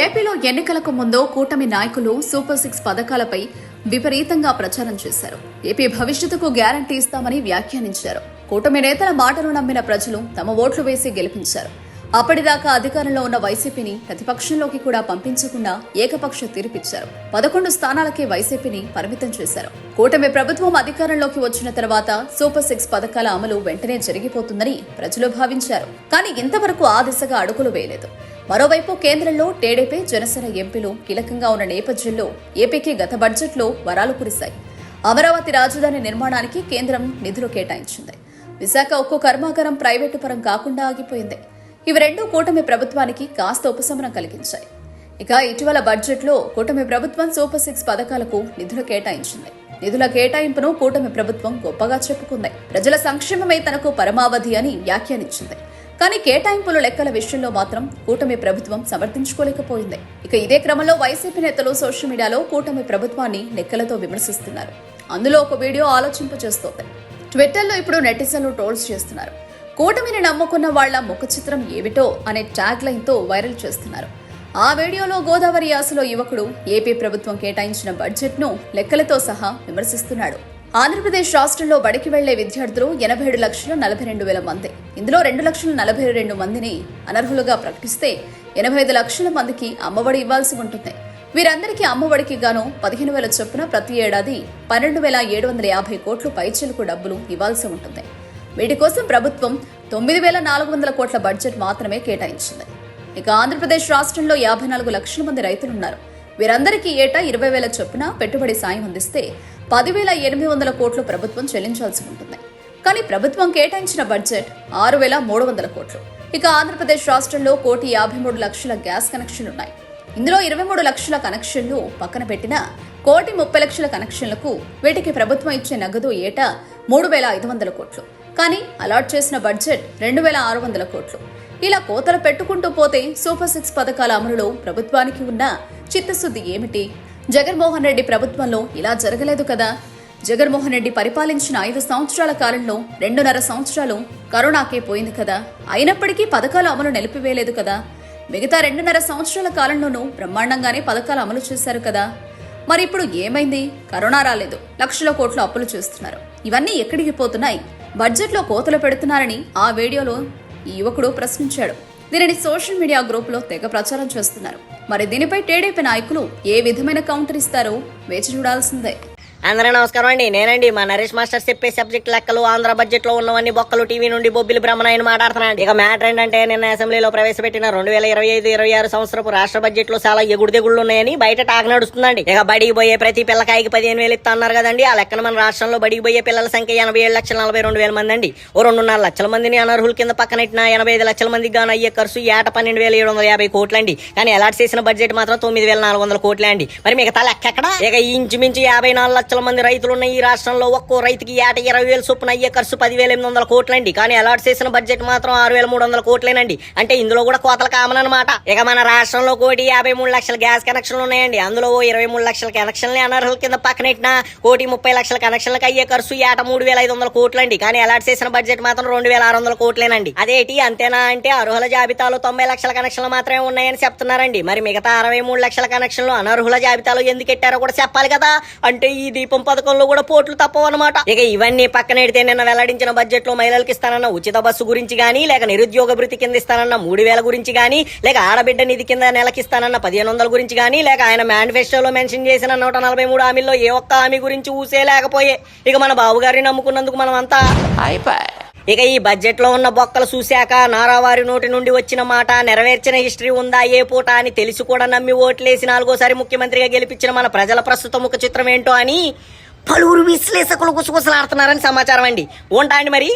ఏపీలో ఎన్నికలకు ముందు కూటమి నాయకులు సూపర్ సిక్స్ పథకాలపై విపరీతంగా ప్రచారం చేశారు. ఏపీ భవిష్యత్తుకు గ్యారంటీ ఇస్తామని వ్యాఖ్యానించారు. కూటమి నేతల మాటలు నమ్మిన ప్రజలు తమ ఓట్లు వేసి గెలిపించారు. అప్పటిదాకా అధికారంలో ఉన్న వైసీపీని ప్రతిపక్షంలోకి కూడా పంపించకుండా ఏకపక్ష తీర్పిచ్చారు. పదకొండు స్థానాలకే వైసీపీని పరిమితం చేశారు. కూటమి ప్రభుత్వం అధికారంలోకి వచ్చిన తర్వాత సూపర్ సిక్స్ పథకాల అమలు వెంటనే జరిగిపోతుందని ప్రజలు భావించారు. కానీ ఇంతవరకు ఆ దిశగా అడుగులు వేయలేదు. మరోవైపు కేంద్రంలో టీడీపీ జనసేన ఎంపీలు కీలకంగా ఉన్న నేపథ్యంలో ఏపీకి గత బడ్జెట్లో వరాలు కురిశాయి. అమరావతి రాజధాని నిర్మాణానికి కేంద్రం నిధులు కేటాయించింది. విశాఖ ఒక్కో కర్మాగారం ప్రైవేటు పరం కాకుండా ఆగిపోయింది. ఇవి రెండు కూటమి ప్రభుత్వానికి కాస్త ఉపశమనం కలిగించాయి. ఇక ఇటీవల బడ్జెట్లో కూటమి ప్రభుత్వం సూపర్ సిక్స్ పథకాలకు నిధులు కేటాయించింది. నిధుల కేటాయింపును కూటమి ప్రభుత్వం గొప్పగా చెప్పుకుంది. ప్రజల సంక్షేమమే తనకు పరమావధి అని వ్యాఖ్యానించింది. కానీ కేటాయింపుల లెక్కల విషయంలో మాత్రం కూటమి ప్రభుత్వం సమర్థించుకోలేకపోయింది. ఇక ఇదే క్రమంలో వైసీపీ నేతలు సోషల్ మీడియాలో కూటమి ప్రభుత్వాన్ని లెక్కలతో విమర్శిస్తున్నారు. అందులో ఒక వీడియో ఆలోచింప చేస్తోంది ట్విట్టర్లో ఇప్పుడు నెటిజన్లు ట్రోల్స్ చేస్తున్నారు. కూటమిని నమ్ముకున్న వాళ్ళ ముఖ చిత్రం ఏమిటో అనే ట్యాగ్ లైన్తో వైరల్ చేస్తున్నారు. ఆ వీడియోలో గోదావరి యాసలో యువకుడు ఏపీ ప్రభుత్వం కేటాయించిన బడ్జెట్ను లెక్కలతో సహా విమర్శిస్తున్నాడు. ఆంధ్రప్రదేశ్ రాష్ట్రంలో బడికి వెళ్ళే విద్యార్థులు ఎనభై ఏడు లక్షల నలభై రెండు వేల మంది. ఇందులో రెండు లక్షల నలభై రెండు మందిని అనర్హులుగా ప్రకటిస్తే ఎనభై ఐదు లక్షల మందికి అమ్మఒడి ఇవ్వాల్సి ఉంటుంది. వీరందరికీ అమ్మఒడికి గాను పదిహేను వేల చొప్పున ప్రతి ఏడాది పన్నెండు వేల ఏడు వందల యాభై కోట్లు పైచిలకు డబ్బులు ఇవ్వాల్సి ఉంటుంది. వీటి కోసం ప్రభుత్వం తొమ్మిది వేల నాలుగు వందల కోట్ల బడ్జెట్ మాత్రమే కేటాయించింది. ఇక ఆంధ్రప్రదేశ్ రాష్ట్రంలో యాభై నాలుగు లక్షల మంది రైతులున్నారు వీరందరికీ ఏటా ఇరవై వేల చొప్పున పెట్టుబడి సాయం అందిస్తే పదివేల ఎనిమిది వందల కోట్లు ప్రభుత్వం చెల్లించాల్సి ఉంటుంది. కానీ ప్రభుత్వం కేటాయించిన బడ్జెట్ ఆరు వేల మూడు వందల కోట్లు. ఇక ఆంధ్రప్రదేశ్ రాష్ట్రంలో కోటి యాభై మూడు లక్షల గ్యాస్ కనెక్షన్లు ఉన్నాయి ఇందులో ఇరవై మూడు లక్షల కనెక్షన్లు పక్కన పెట్టిన కోటి ముప్పై లక్షల కనెక్షన్లకు వీటికి ప్రభుత్వం ఇచ్చే నగదు ఏటా మూడు వేల ఐదు వందల కోట్లు. కానీ అలాట్ చేసిన బడ్జెట్ రెండు వేల ఆరు వందల కోట్లు. ఇలా కోతలు పెట్టుకుంటూ పోతే సూపర్ సిక్స్ పథకాల అమలులో ప్రభుత్వానికి ఉన్న చిత్తశుద్ధి ఏమిటి? జగన్మోహన్ రెడ్డి ప్రభుత్వంలో ఇలా జరగలేదు కదా? జగన్మోహన్ రెడ్డి పరిపాలించిన ఐదు సంవత్సరాల కాలంలో రెండున్నర సంవత్సరాలు కరోనాకే పోయింది కదా? అయినప్పటికీ పథకాల అమలు నిలిపివేయలేదు కదా? మిగతా రెండున్నర సంవత్సరాల కాలంలోనూ బ్రహ్మాండంగానే పథకాలు అమలు చేశారు కదా? మరి ఇప్పుడు ఏమైంది? కరోనా రాలేదు. లక్షల కోట్ల అప్పులు చేస్తున్నారు. ఇవన్నీ ఎక్కడికి పోతున్నాయి? బడ్జెట్లో కోతలు పెడుతున్నారని ఆ వీడియోలో ఈ యువకుడు ప్రశ్నించాడు. దీనిని సోషల్ మీడియా గ్రూపులో తెగ ప్రచారం చేస్తున్నారు. మరి దీనిపై టీడీపీ నాయకులు ఏ విధమైన కౌంటర్ ఇస్తారో వేచి చూడాల్సిందే. అందరూ నమస్కారం అండి. నేనండి మా నరేష్ మాస్టర్ చెప్పే సబ్జెక్ట్ లెక్కలు ఆంధ్ర బడ్జెట్లో ఉన్నవన్నీ బొక్కలు టీవీ నుండి బొబ్బిలి బ్రహ్మనాయని మాట్లాడుతున్నాను ఇక మ్యాటర్ ఏంటంటే నిన్న అసెంబ్లీలో ప్రవేశపెట్టిన రెండు వేల ఇరవై ఐదు ఇరవై ఆరు సంవత్సరపు రాష్ట్ర బడ్జెట్లో చాలా ఎగుడుదిగుళ్ళు ఉన్నాయని బయట టాక్ నడుస్తుందండి. ఇక బడికి పోయే ప్రతి పిల్లకాయకి పదిహేను వేలు ఇస్తా అన్నారు కదండి. ఆ లెక్కన మన రాష్ట్రంలో బడికి పోయే పిల్లల సంఖ్య ఎనభై ఏడు లక్షల నలభై రెండు వేల మంది అండి. ఓ రెండున్నర లక్షల మందిని అనర్హుల కింద పక్కనెట్టిన ఎనభై ఐదు లక్షల మందికి గాను అయ్యే ఖర్చు ఏట పన్నెండు వేల ఏడు వందల యాభై కోట్లండి కానీ అలాట్ చేసిన బడ్జెట్ మాత్రం తొమ్మిది వేల నాలుగు వందల కోట్లే అండి. మరి మిగతా లెక్క ఎక్కడ? ఇక ఇంచుమించు యాభై నాలుగు లక్షల మంది రైతులు ఉన్న ఈ రాష్ట్రంలో ఒక్కో రైతుకి ఏట ఇరవై వేలు చొప్పున అయ్యే ఖర్చు పదివేల ఎనిమిది వందల కోట్లండి. కానీ అలాట్ చేసిన బడ్జెట్ మాత్రం ఆరు వేల మూడు వందల కోట్లేనండి. అంటే ఇందులో కూడా కోతలు కామనమాట ఇక మన రాష్ట్రంలో కోటి యాభై మూడు లక్షల గ్యాస్ కనెక్షన్లు ఉన్నాయండి. అందులో ఇరవై మూడు లక్షల కనెక్షన్లు అనర్హుల కింద పక్కనెట్టిన కోటి ముప్పై లక్షల కనెక్షన్లకు అయ్యే ఖర్చు ఏట మూడు వేల ఐదు వందల కోట్లండి. కానీ అలాట్ చేసిన బడ్జెట్ మాత్రం రెండు వేల ఆరు వందల కోట్లేనండి. అదేటి అంతేనా అంటే అర్హుల జాబితాలో తొంభై లక్షల కనెక్షన్లు మాత్రమే ఉన్నాయని చెప్తున్నారండి. మరి మిగతా అరవై మూడు లక్షల కనెక్షన్లు అనర్హుల జాబితాలో ఎందుకు ఎట్టారో కూడా చెప్పాలి కదా. అంటే ఇది దీపం పథకంలో కూడా పోట్లు తప్పవు అనమాట ఇక ఇవన్నీ పక్కనెడితే నిన్న వెల్లడించిన బడ్జెట్లో మహిళలకు ఇస్తానన్న ఉచిత బస్సు గురించి గానీ లేక నిరుద్యోగ భృతి కింద ఇస్తానన్న మూడు వేల గురించి గానీ లేక ఆడబిడ్డ నిధి కింద నెలకిస్తానన్న పదిహేను వందల గురించి గానీ లేక ఆయన మేనిఫెస్టోలో మెన్షన్ చేసిన నూట నలభై మూడు హామీల్లో ఏ ఒక్క హామీ గురించి ఊసే లేకపోయే. ఇక మన బాబు గారిని నమ్ముకున్నందుకు మనం అంతా ఇక ఈ బడ్జెట్లో ఉన్న బొక్కలు చూశాక నారావారి నోటి నుండి వచ్చిన మాట నెరవేర్చిన హిస్టరీ ఉందా ఏ పూట అని తెలిసి కూడా నమ్మి ఓట్లేసి నాలుగోసారి ముఖ్యమంత్రిగా గెలిపించిన మన ప్రజల ప్రస్తుత ముఖ చిత్రం ఏంటో అని పలువురు విశ్లేషకులు గుసగుసలాడుతున్నారని సమాచారం అండి. ఉంటా అండి మరి.